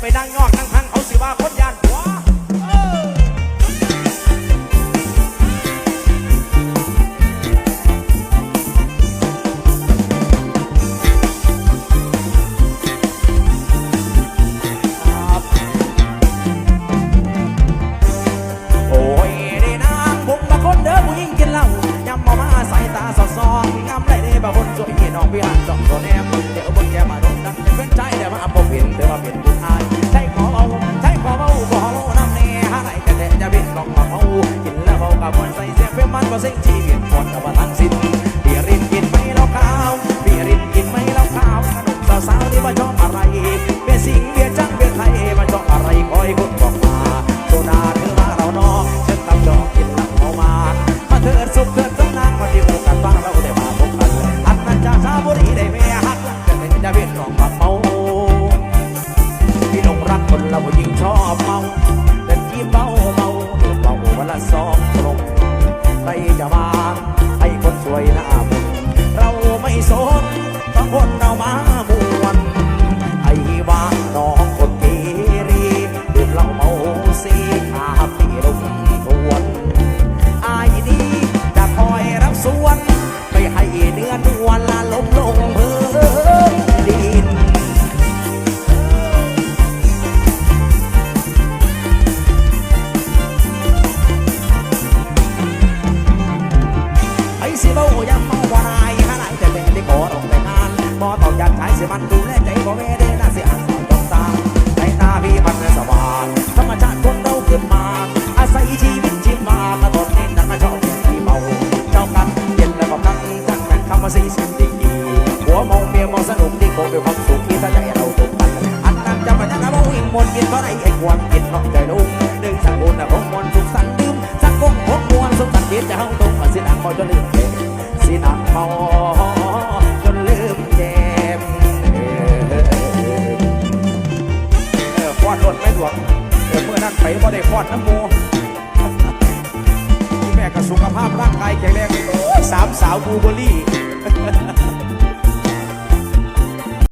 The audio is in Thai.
ไปนั่งงอกนั่งพังเขาสิว่าคนยานหัวโอ้ยได้นางผมบาคนเด้อผู้หญิงกินเหล้ายำมามาใส่ตาสอดซองงามไรเด้บางคนสวยพี่น้องพี่หันจ้องตัวแนม ก็เสียงชีวิตหมดกับว่าทั้งสิ้นพี่รินกินไม่เหล้าขาวพี่รินกินไม่เหล้าขาวขนมสาวๆนี่ว่าชอบอะไรเบียสิงเบียร์จังเบียร์ไทยว่าชอบอะไรคอยคนบอกมาโซดาเธอมาเรานอกฉันตำดอกกินเหล้าเมามามาเถิดสุขเถิดสำนางมาที่โอกาสฟังเราได้มาพบกันอันนั้นจะชาบุรีได้แม่ฮักจะเป็นจะเป็นรองมาเมาพี่น้องรักคนเรายิ่งชอบเมาแต่ที่เมาเมา สนต้องคนเรามามวนไอ้ว่าน้องคนเกรีดื่มเหล้าเมาสีขาพี่ลงทวนอายดีจะคอยรับส่วนไปให้เนื้อนวลละลงลงเพื่อดินไอ้สิเบ้ายังมา หัวเมาเมียเมาสนุกดีคงด้วยความสุขที่ถ้าใจเราตกกันอันนั้นจะมาจากกระบอกวิ่งมนต์กินเพราไรไอ้ควรกินนอกใจลุงดึงสังกุลนะของมนสุขสันต์ดื่มสักกงของมวลสุขสันต์เย็นจะเฮาตรงมาสินังเมาจนลืมเกมสินังเมาจนลืมเกมเออเออฟอดรถไม่หลวงเมื่อนั้นไปบ่ได้ฟอดน้ำมูที่แม่ก็สุขภาพร่างกายแข็งแรงสามสาวบูเบอรี่